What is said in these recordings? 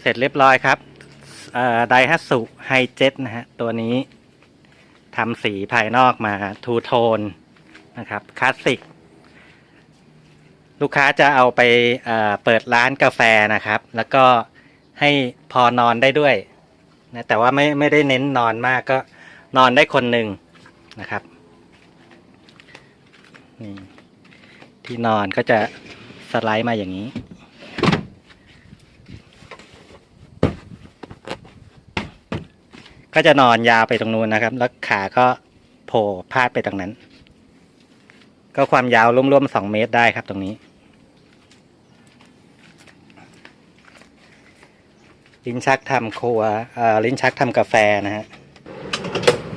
เสร็จเรียบร้อยครับไดฮัตสุไฮเจ็ตนะฮะ ตัวนี้ทำสีภายนอกมาทูโทนนะครับคลาสสิก ลูกค้าจะเอาไปเเปิดร้านกาแฟนะครับ แล้วก็ให้พอนอนได้ด้วยนะแต่ว่าไม่ไม่ได้เน้นนอนมากก็นอนได้คนหนึ่งนะครับนี่ที่นอนก็จะสไลด์มาอย่างนี้ ก็จะนอนยาวไปตรงนู้นนะครับ แล้วขาก็โผล่พาดไปตรงนั้น ก็ความยาวร่วมๆสองเมตรได้ครับตรงนี้ลิ้นชักทำครัวเอ่อลิ้นชักทำกาแฟนะฮะ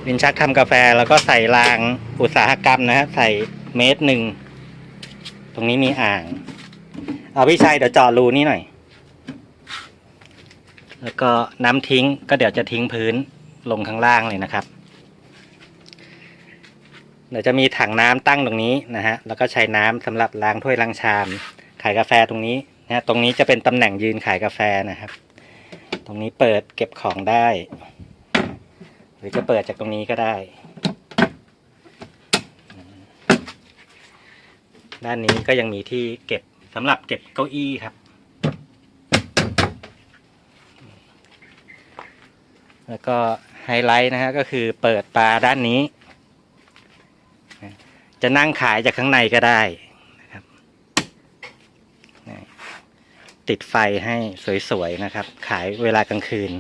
ลิ้นชักทำกาแฟแล้วก็ใส่รางอุตสาหกรรมนะฮะใส่เมตรหนึ่งตรงนี้มีอ่าง เอาพี่ชัยเดี๋ยวเจาะรูนี่หน่อย แล้วก็น้ำทิ้งก็เดี๋ยวจะทิ้งพื้น ลงข้างล่างเลยนะครับ เดี๋ยวจะมีถังน้ำตั้งตรงนี้นะฮะ แล้วก็ใช้น้ำสำหรับล้างถ้วยล้างชาม ขายกาแฟตรงนี้นะฮะ ตรงนี้จะเป็นตำแหน่งยืนขายกาแฟนะครับ ตรงนี้เปิดเก็บของได้ หรือจะเปิดจากตรงนี้ก็ได้ ด้านนี้ก็ยังมีที่เก็บสำหรับเก็บเก้าอี้ครับ แล้วก็ ฮไลท์นะฮะก็คือเปิดปลาด้านนี้ จะนั่งขายจากข้างในก็ได้นะครับติดไฟให้สวยๆนะครับ ขายเวลากลางคืน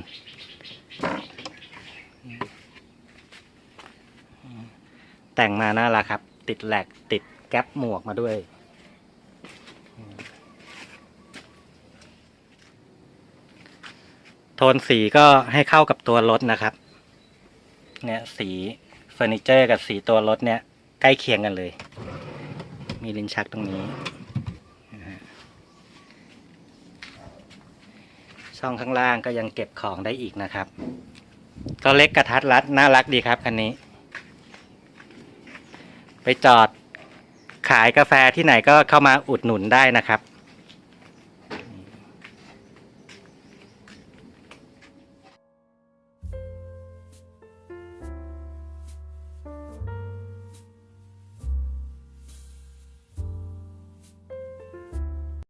แต่งมาน่ารักครับ ติดแหลกติดแก๊ปหมวกมาด้วยโทนสีก็ให้เข้ากับตัวรถนะครับ เนี่ยสีเฟอร์นิเจอร์กับสีตัวรถเนี่ยใกล้เคียงกันเลย มีลิ้นชักตรงนี้ ช่องข้างล่างก็ยังเก็บของได้อีกนะครับ ก็เล็กกระทัดรัดน่ารักดีครับคันนี้ ไปจอดขายกาแฟที่ไหนก็เข้ามาอุดหนุนได้นะครับ